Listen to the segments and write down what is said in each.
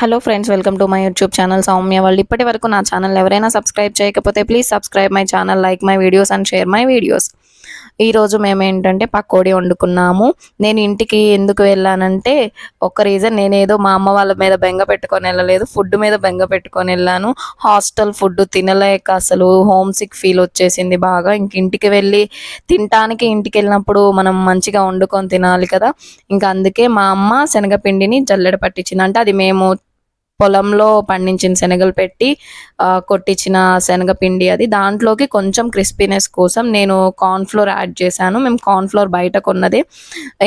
Hello friends welcome to my YouTube channel Soumya వాళ్ళు ఇప్పటి వరకు నా ఛానల్ ఎవరైనా సబ్స్క్రైబ్ చేయకపోతే please subscribe my channel like my videos and share my videos ఈరోజు మేము ఏంటంటే పకోడీ వండుకున్నాము. నేను ఇంటికి ఎందుకు వెళ్ళానంటే ఒక రీజన్ నేనేదో మా అమ్మ వాళ్ళ మీద బెంగ పెట్టుకొని వెళ్ళలేదు ఫుడ్ మీద బెంగ పెట్టుకొని వెళ్ళాను. హాస్టల్ ఫుడ్ తినలేక అసలు హోమ్ సిక్ ఫీల్ వచ్చేసింది బాగా. ఇంక ఇంటికి వెళ్ళి తినటానికి ఇంటికి వెళ్ళినప్పుడు మనం మంచిగా వండుకొని తినాలి కదా. ఇంకా అందుకే మా అమ్మ శనగపిండిని జల్లెడ పట్టించింది. అంటే అది మేము పొలంలో పండించిన శనగలు పెట్టి కొట్టించిన శనగపిండి అది. దాంట్లోకి కొంచెం క్రిస్పీనెస్ కోసం నేను కార్న్ఫ్లోర్ యాడ్ చేశాను. మేము కార్న్ఫ్లోర్ బయట కొన్నది.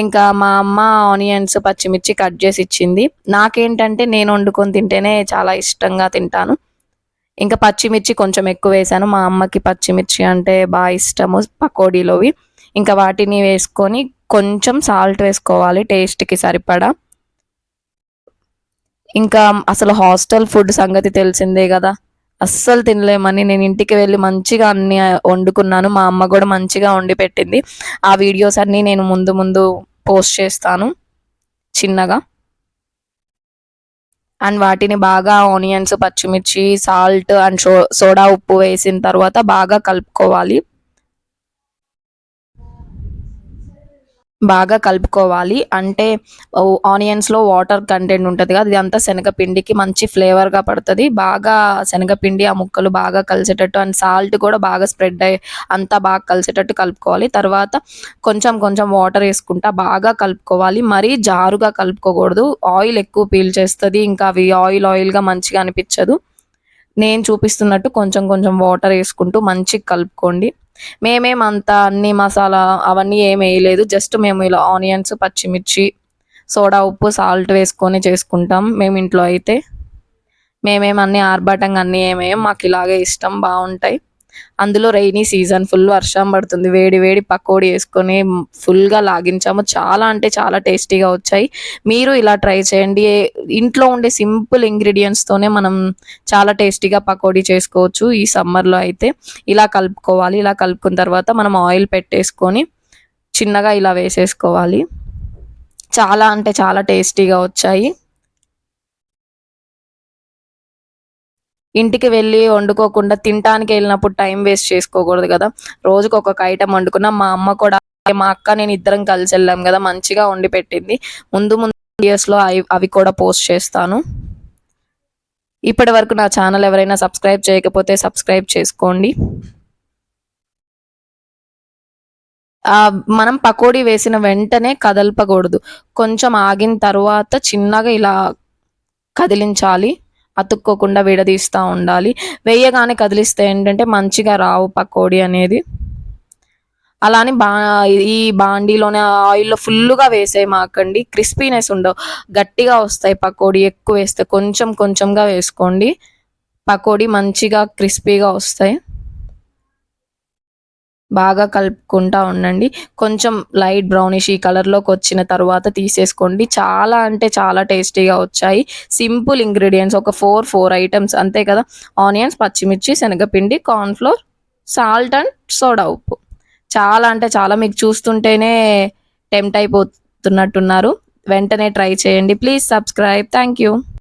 ఇంకా మా అమ్మ ఆనియన్స్ పచ్చిమిర్చి కట్ చేసి ఇచ్చింది. నాకేంటంటే నేను వండుకొని తింటేనే చాలా ఇష్టంగా తింటాను. ఇంకా పచ్చిమిర్చి కొంచెం ఎక్కువ వేసాను మా అమ్మకి పచ్చిమిర్చి అంటే బాగా ఇష్టము పకోడీలోవి. ఇంకా వాటిని వేసుకొని కొంచెం సాల్ట్ వేసుకోవాలి టేస్ట్కి సరిపడా. ఇంకా అసలు హాస్టల్ ఫుడ్ సంగతి తెలిసిందే కదా. అస్సలు తినలేమని నేను ఇంటికి వెళ్ళి మంచిగా అన్ని వండుకున్నాను. మా అమ్మ కూడా మంచిగా వండి పెట్టింది. ఆ వీడియోస్ అన్నీ నేను ముందు ముందు పోస్ట్ చేస్తాను. చిన్నగా. అండ్ వాటిని బాగా ఆనియన్స్ పచ్చిమిర్చి సాల్ట్ అండ్ సోడా ఉప్పు వేసిన తర్వాత బాగా కలుపుకోవాలి. బాగా కలుపుకోవాలి. అంటే ఆనియన్స్లో వాటర్ కంటెంట్ ఉంటుంది కదా ఇదంతా శనగపిండికి మంచి ఫ్లేవర్గా పడుతుంది. బాగా శనగపిండి ఆ ముక్కలు బాగా కలిసేటట్టు అండ్ సాల్ట్ కూడా బాగా స్ప్రెడ్ అయ్యి అంతా బాగా కలిసేటట్టు కలుపుకోవాలి. తర్వాత కొంచెం కొంచెం వాటర్ వేసుకుంటా బాగా కలుపుకోవాలి. మరీ జారుగా కలుపుకోకూడదు. ఆయిల్ ఎక్కువ పీల్ చేస్తుంది. ఇంకా అవి ఆయిల్ ఆయిల్గా మంచిగా అనిపించదు. నేను చూపిస్తున్నట్టు కొంచెం కొంచెం వాటర్ వేసుకుంటూ మంచిగా కలుపుకోండి. మేమేమంతా అన్ని మసాలా అవన్నీ ఏమి వేయలేదు. జస్ట్ మేము ఇలా ఆనియన్స్ పచ్చిమిర్చి సోడా ఉప్పు సాల్ట్ వేసుకొని చేసుకుంటాం మేము ఇంట్లో అయితే. మేమేమన్నీ ఆర్భాటంగా అన్నీ ఏమేం మాకు ఇలాగే ఇష్టం బాగుంటాయి. అందులో రైనీ సీజన్ ఫుల్ వర్షం పడుతుంది. వేడి వేడి పకోడీ వేసుకొని ఫుల్గా లాగించాము. చాలా అంటే చాలా టేస్టీగా వచ్చాయి. మీరు ఇలా ట్రై చేయండి. ఇంట్లో ఉండే సింపుల్ ఇంగ్రీడియంట్స్తోనే మనం చాలా టేస్టీగా పకోడీ చేసుకోవచ్చు ఈ సమ్మర్లో అయితే. ఇలా కలుపుకోవాలి. ఇలా కలుపుకున్న తర్వాత మనం ఆయిల్ పెట్టేసుకొని చిన్నగా ఇలా వేసేసుకోవాలి. చాలా అంటే చాలా టేస్టీగా వచ్చాయి. ఇంటికి వెళ్ళి వండుకోకుండా తినటానికి వెళ్ళినప్పుడు టైం వేస్ట్ చేసుకోకూడదు కదా. రోజుకి ఒక్కొక్క ఐటమ్ వండుకున్నా మా అమ్మ కూడా మా అక్క నేను ఇద్దరం కలిసి వెళ్ళాం కదా మంచిగా వండి పెట్టింది. ముందు ముందు వీడియోస్లో అవి అవి కూడా పోస్ట్ చేస్తాను. ఇప్పటి వరకు నా ఛానల్ ఎవరైనా సబ్స్క్రైబ్ చేయకపోతే సబ్స్క్రైబ్ చేసుకోండి. మనం పకోడీ వేసిన వెంటనే కదల్పకూడదు. కొంచెం ఆగిన తర్వాత చిన్నగా ఇలా కదిలించాలి. అతుక్కోకుండా విడదీస్తూ ఉండాలి. వేయగానే కదిలిస్తే ఏంటంటే మంచిగా రావు పకోడీ అనేది. అలానే బా ఈ బాండీలోనే ఆయిల్లో ఫుల్గా వేసే మాకండి. క్రిస్పీనెస్ ఉండవు. గట్టిగా వస్తాయి పకోడీ ఎక్కువ వేస్తే కొంచెం కొంచెంగా వేసుకోండి. పకోడీ మంచిగా క్రిస్పీగా వస్తాయి. బాగా కలుపుకుంటా ఉండండి. కొంచెం లైట్ బ్రౌనిష్ ఈ కలర్లోకి వచ్చిన తర్వాత తీసేసుకోండి. చాలా అంటే చాలా టేస్టీగా వచ్చాయి. సింపుల్ ఇంగ్రీడియంట్స్ ఒక ఫోర్ ఫోర్ ఐటమ్స్ అంతే కదా. ఆనియన్స్ పచ్చిమిర్చి శనగపిండి కార్న్ఫ్లోర్ సాల్ట్ అండ్ సోడా ఉప్పు. చాలా అంటే చాలా. మీకు చూస్తుంటేనే టెంప్ట్ అయిపోతున్నట్టున్నారు. వెంటనే ట్రై చేయండి. Please subscribe. Thank you.